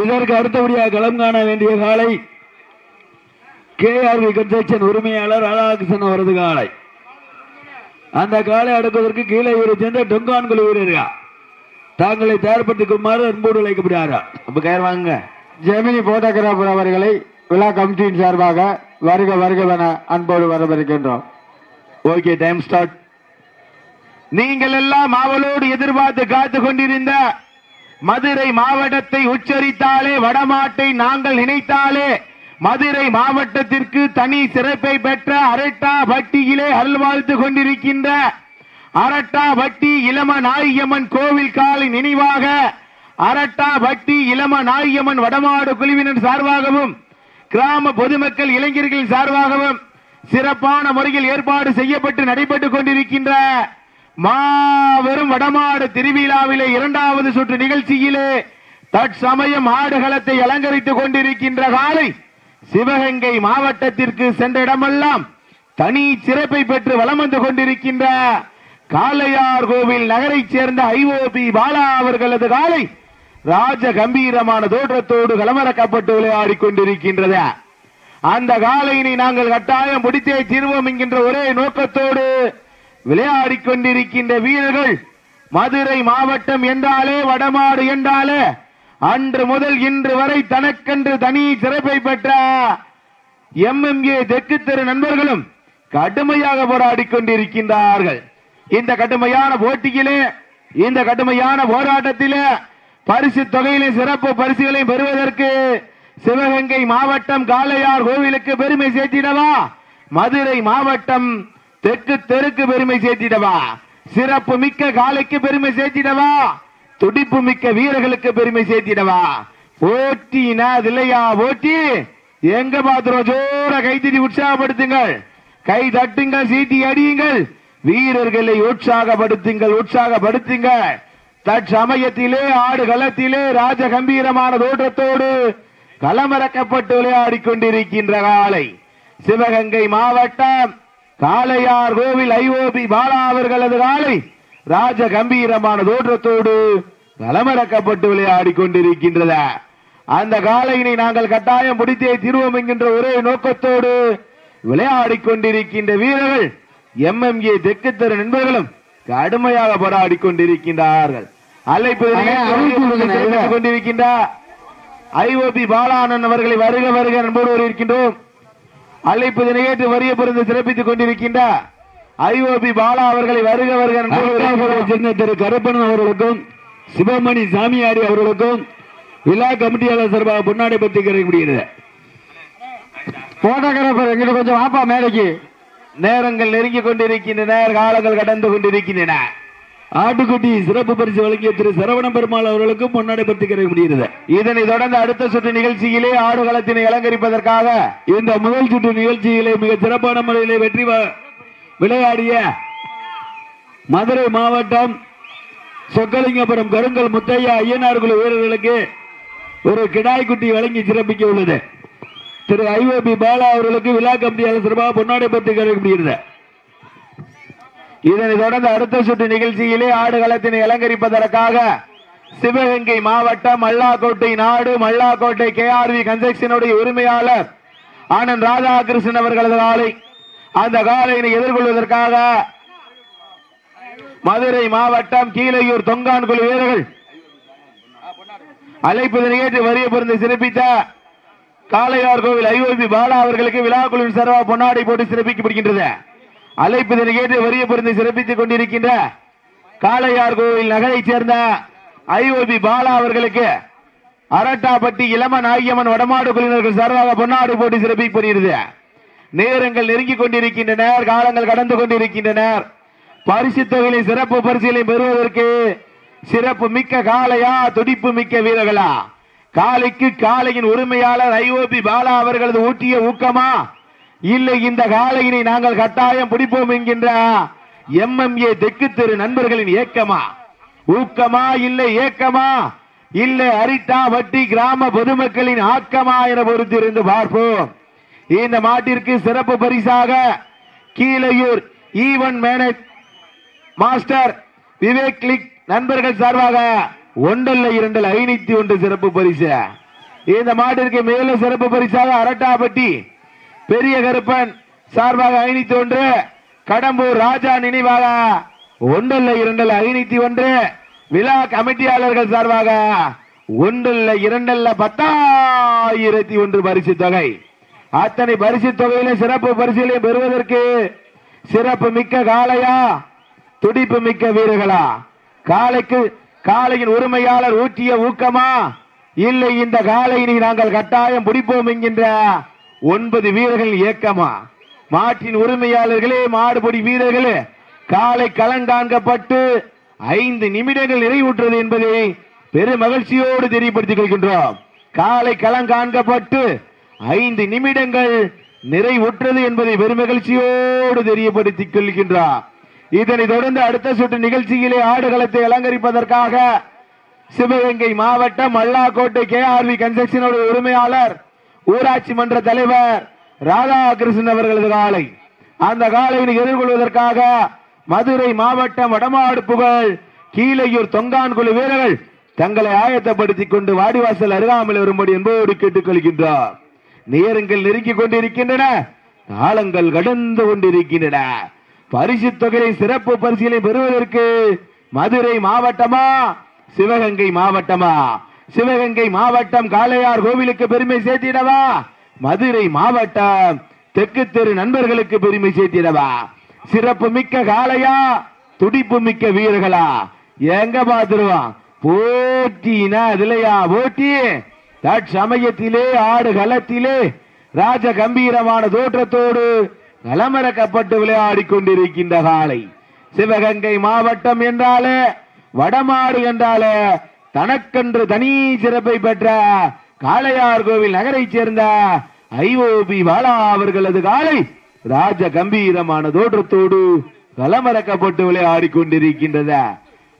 இதற்கு அடுத்தபடியாக களம் காண வேண்டிய காலை கேஆர்வி கன்ஸ்ட்ரக்ஷன் உரிமையாளர் ராதாகிருஷ்ணன் அவரது காலை. அந்த காலை அடக்குவதற்கு கீழே இவரை சேர்ந்த டொங்கான் குழு வீரர்கள் தாங்களை தயார்படுத்திக் கொள்ளுமாறு அன்போடு அழைக்கப்படுகிறார். அப்ப கயிறு வாங்குங்க. ஜெமினி போட்டோகிராபர் அவர்களை விழா கமிட்டியின் சார்பாக வருக வருகவென அன்போடு வரவேற்கின்றோம். Okay time start. நீங்கள் எல்லாம் ஆவலோடு எதிர்பார்த்து காத்து கொண்டிருந்த மதுரை மாவட்டத்தை உச்சரித்தாலே வடமாட்டை நாங்கள் நினைத்தாலே மதுரை மாவட்டத்திற்கு தனி சிறப்பை பெற்ற அரட்டா பட்டியிலே அல்வாழ்த்து கொண்டிருக்கின்ற அரட்டா பட்டி இளம நாயம்மன் கோவில் காலை நினைவாக அரட்டா பட்டி இளம நாயம்மன் வடமாடு குழுவினர் சார்பாகவும் கிராம பொதுமக்கள் இளைஞர்களின் சார்பாகவும் சிறப்பான முறையில் ஏற்பாடு செய்யப்பட்டு நடைபெற்றுக் கொண்டிருக்கின்ற மாபெரும் வடமாடு திருவிழாவிலே இரண்டாவது சுற்று நிகழ்ச்சியிலே தற்சமயம் ஆடுகளத்தை அலங்கரித்துக் கொண்டிருக்கின்ற காலை சிவகங்கை மாவட்டத்திற்கு சென்ற இடமெல்லாம் தனி சிறப்பை பெற்று வலம் வந்து கொண்டிருக்கின்ற காளையார் கோவில் நகரைச் சேர்ந்த ஐஓபி பாலா அவர்களது காலை ராஜ கம்பீரமான தோற்றத்தோடு களமிறக்கப்பட்டு விளையாடி கொண்டிருக்கின்றது. அந்த காலையினை நாங்கள் கட்டாயம் முடித்தே தீர்வோம் என்கின்ற ஒரே நோக்கத்தோடு விளையாடி கொண்டிருக்கின்ற வீரர்கள் மதுரை மாவட்டம் என்றாலே வடமாடு என்றாலே அன்று முதல் இன்று வரை தனக்கென்று தனி சிறப்பை பெற்ற எம்எம்ஏ தெற்கு தெரு நண்பர்களும் கடுமையாக போராடி கொண்டிருக்கின்றார்கள் இந்த கடுமையான போட்டியிலே இந்த கடுமையான போராட்டத்திலே பரிசு தொகையிலே சிறப்பு பரிசுகளை பெறுவதற்கு சிவகங்கை மாவட்டம் காளையார் கோவிலுக்கு பெருமை சேர்த்திடவா? மதுரை மாவட்டம் தெற்கு தெருக்கு பெருமை சேர்த்திடவா. சிறப்பு மிக்க காலைக்கு பெருமை சேர்த்திடவா. துடிப்பு மிக்க வீரர்களுக்கு பெருமை சேர்த்திடவா. ஓட்டினா இல்லையா போட்டி எங்க பாத்திரம் ஜோர கைத்தடி உற்சாகப்படுத்துங்கள். கை தட்டுங்கள் சீட்டி அடியுங்கள். வீரர்களை உற்சாகப்படுத்துங்கள் உற்சாகப்படுத்துங்கள். தற்சமயத்திலே ஆடு களத்திலே ராஜ கம்பீரமான தோற்றத்தோடு களமிறக்கப்பட்டு விளையாடிக் கொண்டிருக்கின்ற காலை சிவகங்கை மாவட்டம் காளையார் கோவில் ஐஓபி பாலா அவர்களது காலை ராஜ கம்பீரமான தோற்றத்தோடு களமிறக்கப்பட்டு விளையாடிக் கொண்டிருக்கின்றது அந்த காலையினை நாங்கள் கட்டாயம் முடித்தே தீர்வோம் என்கின்ற ஒரே நோக்கத்தோடு விளையாடிக் கொண்டிருக்கின்ற வீரர்கள் எம்எம்ஏ தெற்கு தெரு நண்பர்களும் கடுமையாக போராடிக் கொண்டிருக்கின்றார்கள். அழைப்பு அண்ணே, அறிவிப்பு கொடுங்க, இல்ல. கொண்டிருக்கின்ற ஐஓபி பாலானன் அவர்களை வருக வருக நண்போடு இருக்கின்றோம். அழைப்பு நிகழ்ச்சி வரிய பொருந்து சிறப்பித்துக் கொண்டிருக்கின்ற ஐஓபி பாலா அவர்களை வருக வருக திரு கருப்பணன் அவர்களுக்கும் சிவமணி சாமியாரி அவர்களுக்கும் விழா கமிட்டியாளர் சார்பாக பொன்னாடை பற்றி கிடைக்கப்படுகிறது போட்டோகிராபர் எங்கிட்ட கொஞ்சம் வாப்பா மேடைக்கு. நேரங்கள் நெருங்கிக் கொண்டிருக்கின்றன காலங்கள் கடந்து கொண்டிருக்கின்றன. ஆட்டுக்குட்டி சிறப்பு பரிசு வழங்கிய திரு சரவண பெருமாள் அவர்களுக்கும் பொன்னாடை பற்றி கிடைக்கப்படுகிறது இதனைத் தொடர்ந்து அடுத்த சுற்று நிகழ்ச்சியிலே ஆடுகளத்தினை அலங்கரிப்பதற்காக இந்த முதல் சுற்று நிகழ்ச்சியிலே மிக சிறப்பான முறையிலே வெற்றி வ- விளையாடிய மதுரை மாவட்டம் சொக்கலிங்கபுரம் கருங்கல் முத்தையா ஐயனார் குழு வீரர்களுக்கு ஒரு கிடாய்க்குட்டி வழங்கி சிறப்பிக்க உள்ளது. திரு ஐஓபி பாலா அவர்களுக்கு விழா கமிட்டியாளர் சிறப்பாக பொன்னாடை பெற்று கிடைக்க முடிகிறது. இதனைத் தொடர்ந்து அடுத்த சுற்று நிகழ்ச்சியிலே ஆடுகளத்தினை அலங்கரிப்பதற்காக சிவகங்கை மாவட்டம் மல்லாக்கோட்டை நாடு மல்லாக்கோட்டை கேஆர்வி கன்ஸ்ட்ரக்ஷனுடைய உரிமையாளர் ஆனந்த் ராதாகிருஷ்ணன் அவர்களது காலை. அந்த காலையினை எதிர்கொள்வதற்காக மதுரை மாவட்டம் கீழையூர் தொங்கான் குழு வீரர்கள் அழைப்பதனை ஏற்று வரிய பொருந்து சிறப்பித்த காளையார் கோவில் ஐஓபி பாலா அவர்களுக்கு விழா குழுவின் சர்வா பொன்னாடை போட்டு சிறப்பிக்கப்படுகின்றது. அழைப்பு கேட்டு வரிய பொருந்து சிறப்பித்துக் கொண்டிருக்கின்ற காளையார் கோவில் நகரைச் சேர்ந்த ஐஓபி பாலா அவர்களுக்கு அரட்டாப்பட்டி இளம நாயம்மன் வடமாடு குழுவினர்கள் சார்பாக பொன்னாடு போட்டு சிறப்பிக்கப்படுகிறது நேரங்கள் நெருங்கிக் கொண்டிருக்கின்றனர் காலங்கள் கடந்து கொண்டிருக்கின்றனர் பரிசு தொகையிலே சிறப்பு பரிசுகளை பெறுவதற்கு சிறப்பு மிக்க காளையா துடிப்பு மிக்க வீரர்களா? காளைக்கு காளையின் உரிமையாளர் ஐஓபி பாலா அவர்களது ஊட்டிய ஊக்கமா? இல்லை இந்த காலையினை நாங்கள் கட்டாயம் பிடிப்போம் என்கின்ற எம்எம்ஏ தெற்கு தெரு நண்பர்களின் ஏக்கமா? ஊக்கமா இல்லை ஏக்கமா? இல்லை அரிட்டா வட்டி கிராம பொதுமக்களின் ஆக்கமா என பொறுத்திருந்து பார்ப்போம். இந்த மாட்டிற்கு சிறப்பு பரிசாக Keezhaiyur event manage master Vivek லிக் நண்பர்கள் சார்பாக ஒன்றல்ல இரண்டில் ஐநூத்தி ஒன்று சிறப்பு பரிசு. இந்த மாட்டிற்கு மேலும் சிறப்பு பரிசாக அரட்டாப்பட்டி பெரிய கருப்பன் சார்பாக ஐநூத்தி ஒன்று கடம்பூர் ராஜா நினைவாக ஒன்றில் இரண்டல்ல ஐநூத்தி ஒன்று விழா கமிட்டியாளர்கள் சார்பாக ஒன்றில் இரண்டல்ல பத்தாயிரத்தி ஒன்று பரிசு தொகை. அத்தனை பரிசு தொகையிலும் சிறப்பு பரிசுகளையும் பெறுவதற்கு சிறப்பு மிக்க காளையா துடிப்பு மிக்க வீரர்களா? காளைக்கு காளையின் உரிமையாளர் ஊற்றிய ஊக்கமா? இல்லை இந்த காலையினை நாங்கள் கட்டாயம் பிடிப்போம் என்கின்ற ஒன்பது வீரர்கள் இயக்கமா? மாட்டின் உரிமையாளர்களே மாடுபடி வீரர்களே காலை கலந்தாங்கப்பட்டு ஐந்து நிமிடங்கள் நிறைவுற்றது என்பதை பெரும் மகிழ்ச்சியோடு தெரியப்படுத்திக் கொள்கின்றோம். காலை கலங்காண்கப்பட்டு ஐந்து நிமிடங்கள் நிறைவுற்றது என்பதை பெருமகிழ்ச்சியோடு தெரியப்படுத்திக் கொள்கின்றார் இதனை தொடர்ந்து அடுத்த சுற்று நிகழ்ச்சியிலே ஆடுகளத்தை அலங்கரிப்பதற்காக சிவகங்கை மாவட்டம் மல்லாக்கோட்டை கே ஆர்வி கன்ஸ்ட்ரக்ஷனோட உரிமையாளர் ஊராட்சி மன்ற தலைவர் ராதாகிருஷ்ணன் அவர்களது காலை. அந்த காலையினை எதிர்கொள்வதற்காக மதுரை மாவட்டம் வடமாடு புகழ் கீழையூர் தொங்கான் குழு வீரர்கள் தங்களை ஆயத்தப்படுத்திக் கொண்டு வாடிவாசல் அருகாமல் வரும்படி என்போடு கேட்டுக்கொள்கின்றார் நேரங்கள் நெருங்கிக் கொண்டிருக்கின்றன காலங்கள் கடந்து கொண்டிருக்கின்றன. பரிசு தொகையை சிறப்பு பரிசீலனை பெறுவதற்கு மதுரை மாவட்டமா சிவகங்கை மாவட்டமா? சிவகங்கை மாவட்டம் காளையார் கோவிலுக்கு பெருமை சேர்த்திடவா? மதுரை மாவட்டம் தெற்கு தெரு நண்பர்களுக்கு பெருமை சேர்த்திடவா? சிறப்பு மிக்க காளையா? துடிப்பு மிக்க வீரர்களா? எங்க பாத்துருவான் போட்டினா அதுலயா? போட்டி? தற்சமயத்திலே ஆடு களத்திலே ராஜ கம்பீரமான தோற்றத்தோடு களமிறக்கப்பட்டு விளையாடி கொண்டிருக்கின்ற காலை சிவகங்கை மாவட்டம் என்றாலே வடமாடு என்றாலே தனக்கன்று தனி சிறப்பை பெற்ற காளையார் கோவில் நகரைச் சேர்ந்த ஐஓபி பாலா அவர்களது காலை ராஜ கம்பீரமான தோற்றத்தோடு களமிறக்கப்பட்டு விளையாடி கொண்டிருக்கின்றது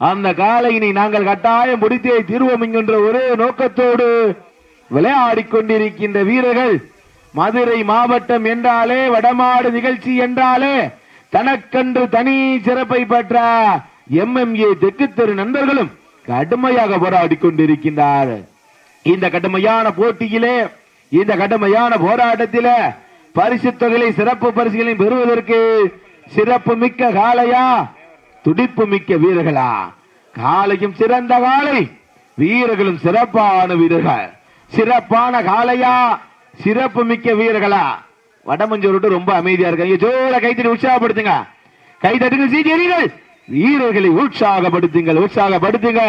அந்த காலையினை நாங்கள் கட்டாயம் முடித்தே தீர்வோம் என்கின்ற ஒரே நோக்கத்தோடு விளையாடி கொண்டிருக்கின்ற வீரர்கள் மதுரை மாவட்டம் என்றாலே வடமாடு நிகழ்ச்சி என்றாலே தனக்கென்று தனி சிறப்பை பெற்ற எம்எம்ஏ தெற்கு தெரு நண்பர்களும் கடுமையாக போராடி கொண்டிருக்கின்றார் இந்த கடுமையான போட்டியிலே இந்த கடுமையான போராட்டத்தில பரிசு தொகையை சிறப்பு பரிசுகளை பெறுவதற்கு சிறப்பு மிக்க காளையா? துடிப்பு மிக்க வீரர்களா? காலையும் சிறந்த காலை வீரர்களும் சிறப்பான வீரர்கள். சிறப்பான காளையா? சிறப்பு மிக்க வீரர்களா? வடமஞ்சூர் ரொம்ப அமைதியா இருக்காங்க. ஜோர கைத்தடி உற்சாகப்படுத்துங்க. கைதட்டுங்க சீக்கிரங்கள் வீரர்களை உற்சாகப்படுத்துங்கள் உற்சாகப்படுத்துங்க.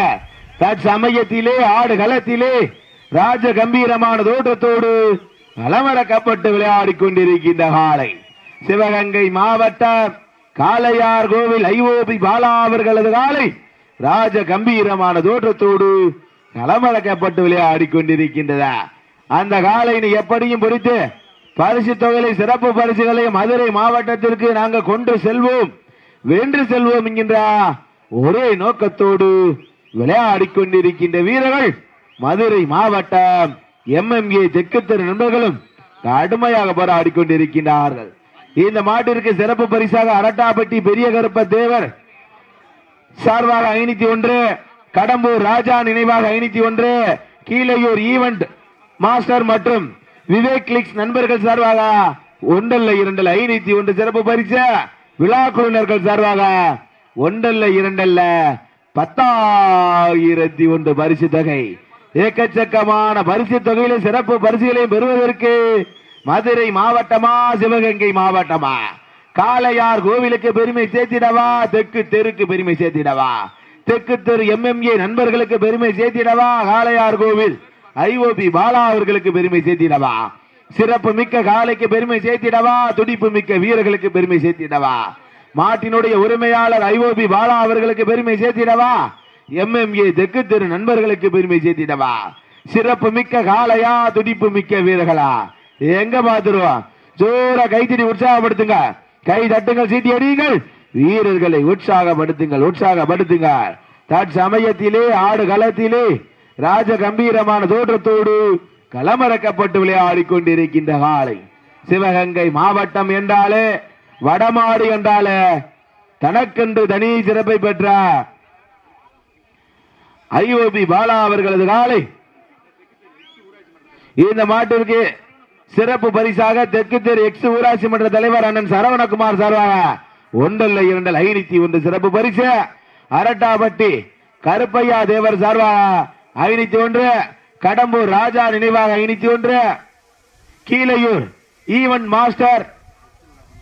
தற்சமயத்திலே ஆடு களத்திலே ராஜ கம்பீரமான தோற்றத்தோடு அலமரக்கப்பட்டு விளையாடி கொண்டிருக்கின்ற காலை. சிவகங்கை மாவட்டம் காளையார் கோவில் ஐஓபி பாலா அவர்களது காலை ராஜ கம்பீரமான தோற்றத்தோடு களமடக்கப்பட்டு விளையாடி கொண்டிருக்கின்றதா? அந்த காலையினை எப்படியும் பொறித்து பரிசு தொகையை சிறப்பு பரிசுகளை மதுரை மாவட்டத்திற்கு நாங்கள் கொண்டு செல்வோம். வென்று செல்வோம் என்கின்ற ஒரே நோக்கத்தோடு விளையாடி கொண்டிருக்கின்ற வீரர்கள் மதுரை மாவட்டம் எம்எம்ஏ தெற்கு தெரு நண்பர்களும் கடுமையாக போராடி கொண்டிருக்கின்றார்கள் இந்த மாட்டிற்கு சிறப்பு பரிசாக அரட்டாப்பட்டி பெரிய கருப்ப தேவர் சார்பாக ஐநூத்தி ஒன்று கடம்பூர் ராஜா நினைவாக ஐநூத்தி ஒன்று கீழையூர் ஈவெண்ட் மாஸ்டர் மற்றும் விவேக் கிளிக்ஸ் நண்பர்கள் சார்பாக ஒன்றல்ல இரண்டல் ஐநூத்தி ஒன்று சிறப்பு பரிசு. விழா குழுவினர்கள் சார்பாக ஒன்றல்ல இரண்டல்ல பத்தாயிரத்தி ஒன்று பரிசு தொகை. ஏக்கச்சக்கமான பரிசு தொகையில சிறப்பு பரிசுகளையும் பெறுவதற்கு மதுரை மாவட்டமா சிவகங்கை மாவட்டமா? காளையார் கோவிலுக்கு பெருமை சேர்த்திடவா? தெற்கு தெருக்கு பெருமை சேர்த்திடவா? தெற்கு தெரு எம்எம்ஏ நண்பர்களுக்கு பெருமை சேர்த்திடவா? காளையார் கோவில் ஐஓபி பாலா அவர்களுக்கு பெருமை சேர்த்திடவா? சிறப்பு மிக்க காளைக்கு பெருமை சேர்த்திடவா? துடிப்பு மிக்க வீரர்களுக்கு பெருமை சேர்த்திடவா? மாட்டினுடைய உரிமையாளர் ஐஓபி பாலா அவர்களுக்கு பெருமை சேர்த்திடவா? எம்எம்ஏ தெற்கு தெரு நண்பர்களுக்கு பெருமை சேர்த்திடவா? சிறப்பு மிக்க காலையா துடிப்பு மிக்க வீரர்களா? எங்க பாத்துருவா? ஜோர கைத்தடி உற்சாகப்படுத்துங்க. கை தட்டுங்கள் சீட்டி அடியுங்கள். வீரர்களை உற்சாகப்படுத்துங்கள் உற்சாகப்படுத்துங்க. தற்சமயத்திலே ஆடு களத்திலே ராஜ கம்பீரமான தோற்றத்தோடு களமிறக்கப்பட்டு விளையாடி கொண்டிருக்கின்ற காலை. சிவகங்கை மாவட்டம் என்றாலே வடமாடு என்றாலே தனக்கென்று தனி சிறப்பை பெற்ற ஐஓபி பாலா அவர்களது காலை. இந்த மாட்டிற்கு சிறப்பு பரிசாக தெற்கு தெரு எக்ஸ் ஊராட்சி மன்ற தலைவர் அண்ணன் சரவணகுமார் சார்பாக ஒன்றல்ல இரண்டல் ஐநூத்தி ஒன்று சிறப்பு பரிசு. அரட்டாபட்டி கருப்பையா தேவர் சார்பாக ஐநூத்தி ஒன்று. கடம்பூர் ராஜா நினைவாக ஐநூத்தி ஒன்று கீழையூர் ஈவன் மாஸ்டர்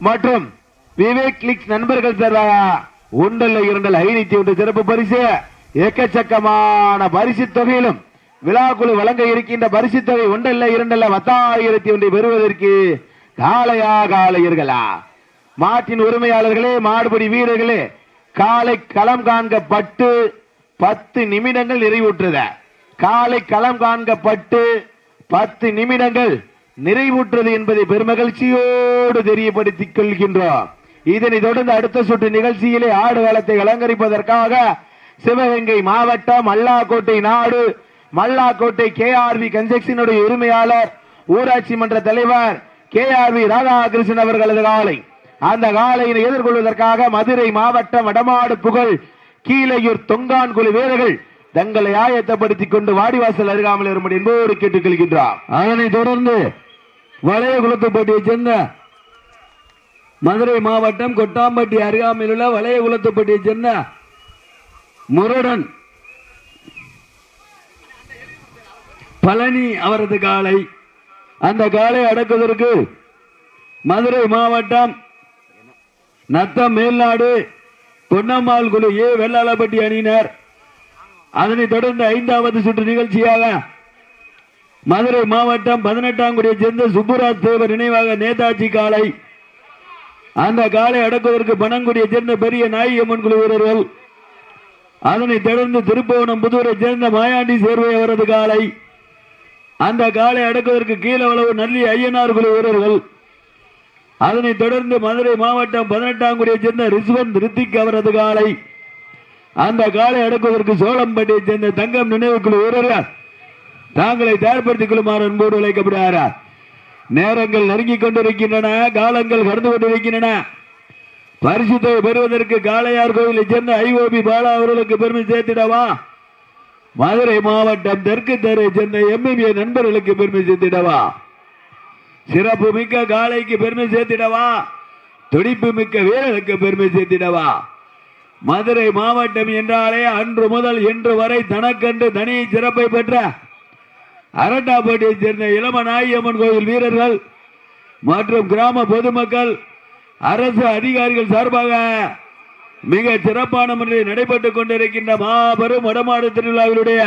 மற்றும் விவேக் லிக்ஸ் நண்பர்கள் சார்பாக ஒன்றல்ல இரண்டல் ஐநூத்தி ஒன்று சிறப்பு பரிசு. எக்கச்சக்கமான பரிசு தொகையிலும் விழாக்குழு வழங்க இருக்கின்ற பரிசு தொகை ஒன்றல்ல இரண்டல்ல பத்தாயிரத்தி ஒன்றை பெறுவதற்கு காளையா காளையர்களா மாட்டின் உரிமையாளர்களே மாடுபடி வீரர்களே காலை களம் காண்கப்பட்டு பத்து நிமிடங்கள் நிறைவுற்றுத. காலை களம் காண்கப்பட்டு பத்து நிமிடங்கள் நிறைவுற்றது என்பதை பெருமகிழ்ச்சியோடு தெரியப்படுத்திக் கொள்கின்றோம். இதனை தொடர்ந்து அடுத்த சுற்று நிகழ்ச்சியிலே ஆடு வளத்தை அலங்கரிப்பதற்காக சிவகங்கை மாவட்டம் மல்லாக்கோட்டை நாடு. மல்லாக்கோட்டை கேஆர்வி கன்ஸ்ட்ரக்ஷனுடைய உரிமையாளர் ஊராட்சி மன்ற தலைவர் கேஆர்வி ராதாகிருஷ்ணன் அவர்களது காலை. அந்த காலையினை எதிர்கொள்வதற்காக மதுரை மாவட்டம் வடமாடு புகழ் கீழையூர் தொங்கான் குழு வீரர்கள் தங்களை ஆயத்தப்படுத்திக் கொண்டு வாடிவாசல் அருகாமல் வரும்படி என்போடு கேட்டுக் கொள்கின்றார் அதனை தொடர்ந்து வளைய குளத்துப்பட்டியைச் சேர்ந்த மதுரை மாவட்டம் கொட்டாம்பட்டி அருகாமையில் உள்ள வளைய குளத்துப்பட்டியை சேர்ந்த முருடன் பழனி அவரது காலை அந்த காலை அடக்குவதற்கு மதுரை மாவட்டம் நத்தம் மேல்நாடு பொன்னம்மாள் குழு ஏ. வெள்ளாளப்பட்டி அணியினர். அதனைத் தொடர்ந்து ஐந்தாவது சுற்று நிகழ்ச்சியாக மதுரை மாவட்டம் பதினெட்டாம் குடியை சேர்ந்த சுப்புராஜ் தேவர் நினைவாக நேதாஜி காலை அந்த காலை அடக்குவதற்கு பணங்குடியை சேர்ந்த பெரிய நாயகம்மன் குழு வீரர்கள் அதனைத் தொடர்ந்து திருப்பவனம் புதூரை சேர்ந்த மாயாண்டி சேர்வை அவரது காலை அந்த காலை அடக்குவதற்கு கீழவளவு நல்லி ஐயனார் குழு வீரர்கள் அதனைத் தொடர்ந்து மதுரை மாவட்டம் பதினெட்டாம் குடியை சேர்ந்த ரிஸ்வந்த் ரித்திக் அவரது காலை அந்த காலை அடக்குவதற்கு சோளம்பட்டியை சேர்ந்த தங்கம் நினைவு குழு வீரர்கள் தாங்களை தயார்படுத்திக் கொள்ளுமாறு அன்போடு அழைக்கப்படுகிறார். நேரங்கள் நெருங்கிக் கொண்டிருக்கின்றன காலங்கள் கடந்து கொண்டிருக்கின்றன. பரிசுத்தை பெறுவதற்கு காளையார் கோயிலை சேர்ந்த ஐஓபி பாலா அவர்களுக்கு பெருமை சேர்த்திடவா? மதுரை மாவட்டம் தெற்கு தெருவை சேர்ந்த எம்எம்ஏ நண்பர்களுக்கு பெருமை சேர்த்திடவா? சிறப்பு மிக்க காளைக்கு பெருமை சேர்த்திடவா? துடிப்பு மிக்க வீரருக்கு பெருமை சேர்த்திடவா? மதுரை மாவட்டம் என்றாலே அன்று முதல் இன்று வரை தனக்கென்று தனி சிறப்பை பெற்ற அரட்டாப்பட்டியைச் சேர்ந்த இளமநாயம்மன் கோயில் வீரர்கள் மற்றும் கிராம பொதுமக்கள் அரசு அதிகாரிகள் சார்பாக மிக சிறப்பான முறையில் நடைபெற்றுக் கொண்டிருக்கின்ற மாபெரும் வடமாடு திருவிழாவினுடைய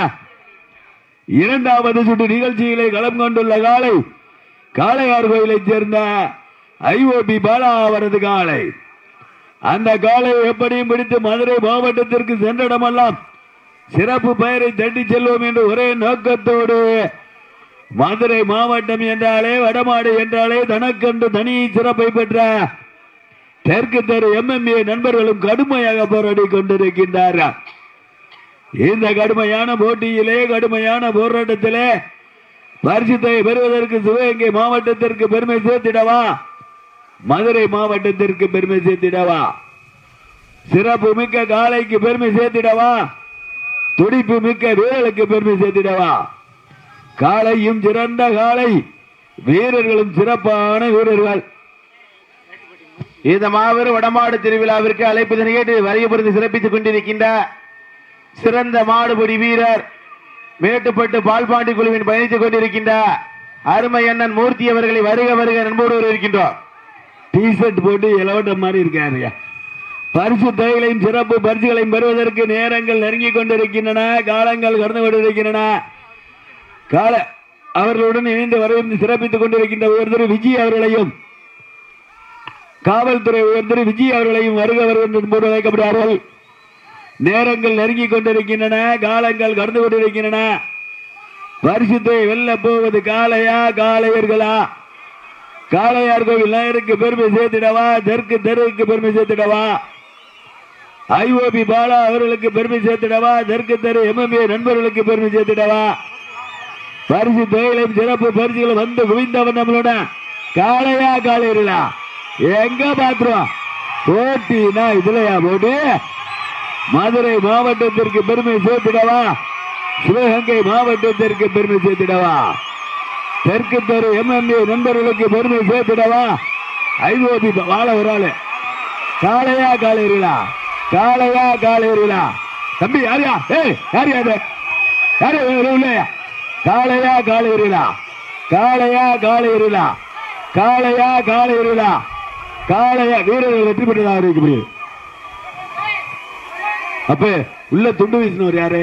இரண்டாவது சுற்று நிகழ்ச்சிகளை களம் கொண்டுள்ள காலை காளையார் கோயிலைச் சேர்ந்த ஐஓபி பாலா அவரது காலை அந்த காலை எப்படியும் பிடித்து மதுரை மாவட்டத்திற்கு சென்றடமெல்லாம் சிறப்பு பெயரை தட்டி செல்வோம் என்று ஒரே நோக்கத்தோடு மதுரை மாவட்டம் என்றாலே வடமாடு என்றாலே தனக்கென்று தனி சிறப்பை பெற்ற தெற்கு தெரு எம்எம்ஏ நண்பர்களும் கடுமையாக போராடி கொண்டிருக்கின்றார்கள் இந்த கடுமையான போட்டியிலே கடுமையான போராட்டத்திலே பரிசுத்தை பெறுவதற்கு சிவகங்கை மாவட்டத்திற்கு பெருமை சேர்த்திடவா? மதுரை மாவட்டத்திற்கு பெருமை சேர்த்திடவா? சிறப்பு மிக்க காலைக்கு பெருமை சேர்த்திடவா? துடிப்பு மிக்க வீரலுக்கு பெருமை சேர்த்திடவா? காலையும் சிறந்த காலை வீரர்களும் சிறப்பான வீரர்கள். இந்த மாபெரும் வடமாடு திருவிழாவிற்கு அழைப்பதனை கேட்டு வரைய சிறப்பித்துக் கொண்டிருக்கின்ற சிறந்த மாடுபிடி வீரர் மேட்டுப்பட்டு பால்பாண்டி குழுவின் பயணித்துக் கொண்டிருக்கின்ற அருமை அண்ணன் மூர்த்தி அவர்களை வருக வருக நண்போடு இருக்கின்றோம் டிஷர்ட் போட்டு இலவட்டம் மாதிரி இருக்காருங்க. பரிசு தொகைகளையும் சிறப்பு பரிசுகளையும் பெறுவதற்கு நேரங்கள் நெருங்கிக் கொண்டிருக்கின்றன காலங்கள் கடந்து கொண்டிருக்கின்றன. கால அவர்களுடன் இணைந்து வரவேற்று சிறப்பித்துக் கொண்டிருக்கின்ற உயர்திரு விஜய் அவர்களையும் காவல்துறை உயர்திரு விஜய் அவர்களையும் வருக வருகின்ற என்போடு நேரங்கள் நெருங்கிக் கொண்டிருக்கின்றன காலங்கள் கடந்து கொண்டிருக்கின்றன. பரிசுத்தை வெல்ல போவது காளையா காலையர்களா காளையார் கோவில் நாயருக்கு பெருமை சேர்த்திடவா தெற்கு தெருவுக்கு பெருமை சேர்த்திடவா? ஐஓபி பாலா அவர்களுக்கு பெருமை சேர்த்திடவா தெற்கு தெரு எம்எம்ஏ நண்பர்களுக்கு பெருமை சேர்த்திடவா? பரிசு தொகையிலும் சிறப்பு பரிசுகளும் வந்து குவிந்தவன் நம்மளோட காளையா காளையா எங்க பாத்துருவோம்? போட்டினா இதுலயா போட்டு? மதுரை மாவட்டத்திற்கு பெருமை சேர்த்திடவா? சிவகங்கை மாவட்டத்திற்கு பெருமை சேர்த்திடவா? தெற்கு தெரு எம்எம்ஏ நண்பர்களுக்கு பெருமை சேர்த்துடவா? ஐஓபி வாழ ஒரு ஆளு. காளையா காலேரிலா காளையா காலேரிலா தம்பி யாரியா? ஏய் யாரியா இது? யாரு இல்லையா காளையா காலேரிலா காளையா காலேரிலா காளையா காலேரிலா காளையா வீரர்கள் வெற்றி பெற்றதாக அறிவிக்கப்படுகிறது அப்ப உள்ள துண்டு வீசினவர் யாரு?